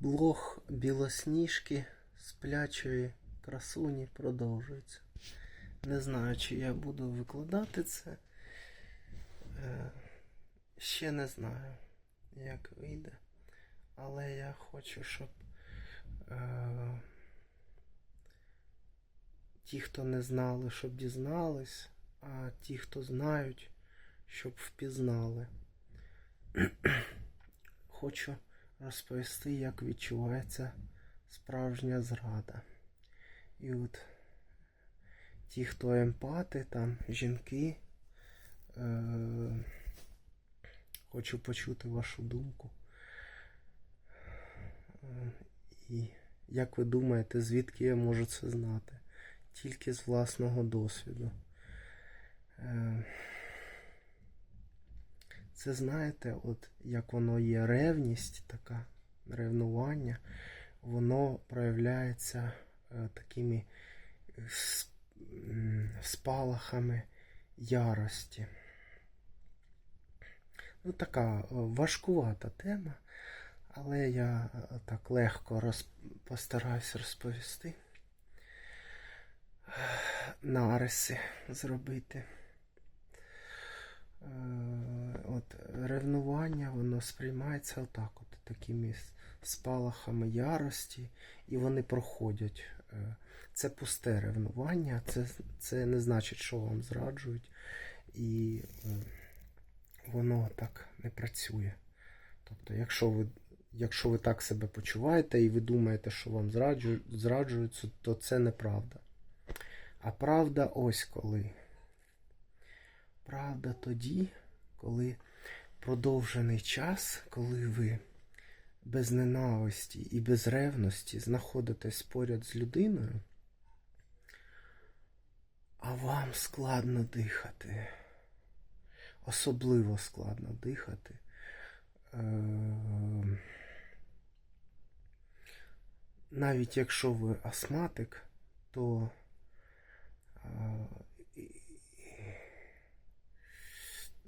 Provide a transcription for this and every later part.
Блог білосніжки сплячої красуні продовжується. Не знаю, чи я буду викладати це. Е, Ще не знаю, як вийде. Але я хочу, щоб е, ті, хто не знали, щоб дізнались, а ті, хто знають, щоб впізнали. Хочу розповісти, як відчувається справжня зрада. І от ті, хто емпати, там жінки, е- хочу почути вашу думку. І як ви думаєте, звідки я можу це знати? Тільки з власного досвіду. Е, Це знаєте, от як воно є ревність, така ревнування, воно проявляється е, такими спалахами ярості. Ну, така е, важкувата тема, але я е, так легко роз... постараюсь розповісти. Нариси зробити. Е, От ревнування, воно сприймається отак, от такими спалахами ярості, і вони проходять. Е, Це пусте ревнування, це, це не значить, що вам зраджують, і е, воно так не працює. Тобто, якщо ви, якщо ви так себе почуваєте і ви думаєте, що вам зраджують, зраджують, то це неправда. А правда ось коли. Правда тоді, коли продовжений час, коли ви без ненависті і без ревності знаходитесь поряд з людиною, а вам складно дихати. Особливо складно дихати. Е, Навіть якщо ви астматик, то е,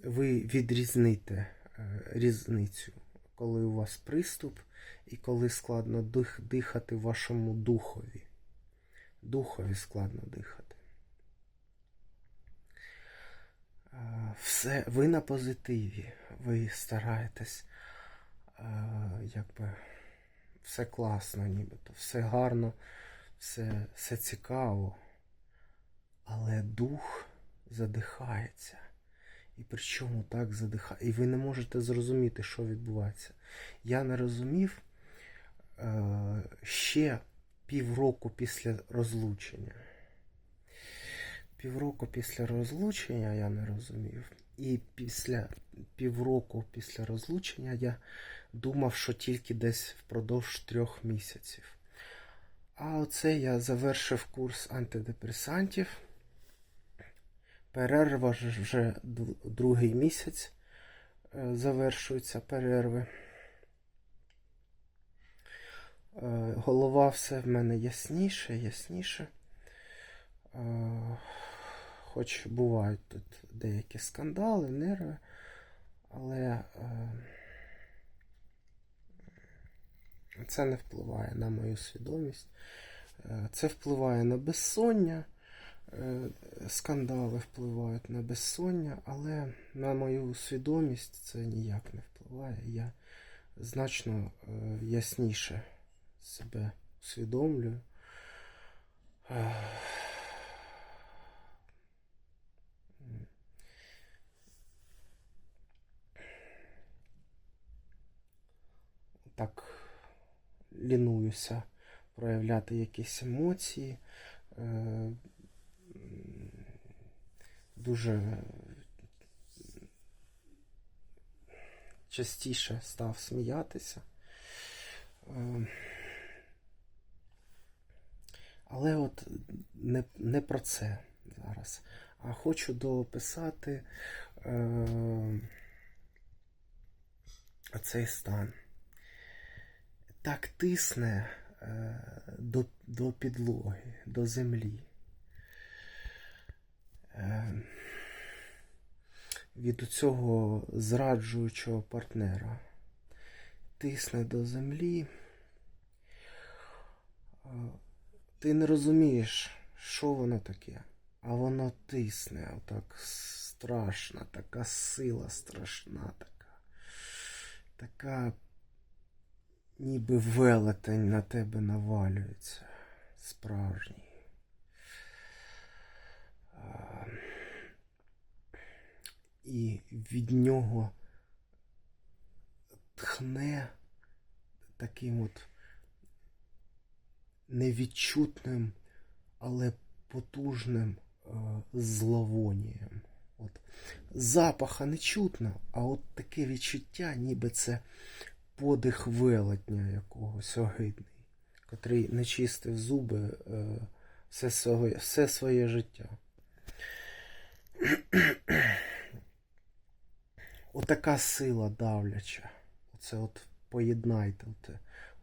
ви відрізните е, різницю, коли у вас приступ і коли складно дих, дихати вашому духові. Духові складно дихати. Е, Все, ви на позитиві, ви стараєтесь, е, якби все класно, нібито, все гарно, все, все цікаво, але дух задихається. І причому так задихає. І ви не можете зрозуміти, що відбувається. Я не розумів е, ще півроку після розлучення. Півроку після розлучення я не розумів. І після півроку після розлучення я думав, що тільки десь впродовж трьох місяців. А оце я завершив курс антидепресантів. Перерва вже другий місяць е, завершуються перерви. Е, Голова все в мене ясніше, ясніше. Е, Хоч бувають тут деякі скандали, нерви, але це не впливає на мою свідомість. Це впливає на безсоння. Е, Скандали впливають на безсоння, але на мою свідомість це ніяк не впливає. Я значно е, ясніше себе усвідомлюю. Е, Так лінуюся проявляти якісь емоції. Е, Дуже частіше став сміятися. Е, Але от не, не про це зараз. А хочу дописати е, цей стан. Так тисне е, до, до підлоги, до землі. Е, від цього зраджуючого партнера. Тисне до землі. ти не розумієш, що воно таке, а воно тисне, отак страшна, така сила страшна така. Така ніби велетень на тебе навалюється. Справжній. І від нього тхне таким от невідчутним, але потужним е, зловонієм. От. Запаха не чутно, а от таке відчуття, ніби це подих велетня якогось огидний, котрий не чистив зуби е, все, своє, все своє життя. Отака сила давляча. Оце от поєднайте.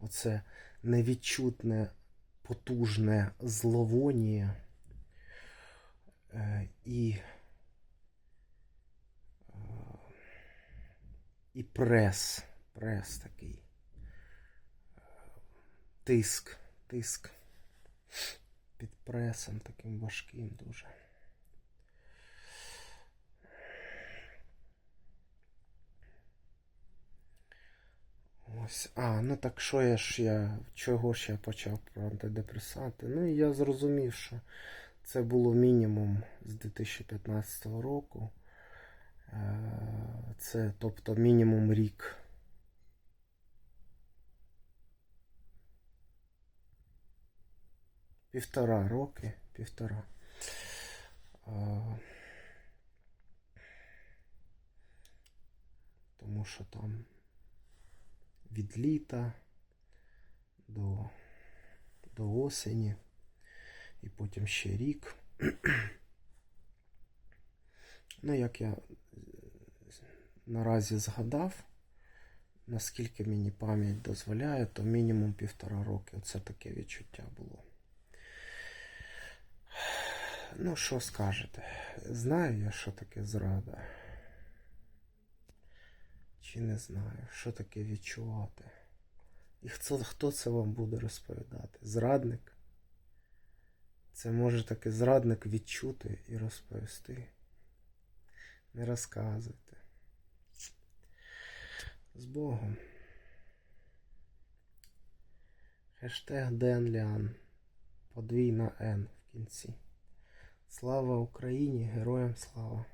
Оце невідчутне, потужне зловонія е, і, е, і прес. Прес такий. Тиск, тиск. Під пресом таким важким дуже. Ось. А, ну так що я ж я. Чого ж я почав про антидепресанти? Ну і я зрозумів, що це було мінімум з 2015 року. Е, Це тобто мінімум рік. Півтора роки, півтора. Е, Тому що там від літа до, до осені, і потім ще рік. Ну, як я е, наразі згадав, наскільки мені пам'ять дозволяє, то мінімум півтора роки. Оце таке відчуття було. Ну, що скажете? Знаю я, що таке зрада. Чи не знаю, що таке відчувати. І хто, хто це вам буде розповідати? Зрадник? Це може таки зрадник відчути і розповісти. Не розказуйте. З Богом. Хештег Денліан. Подвійна Н в кінці. Слава Україні! Героям слава!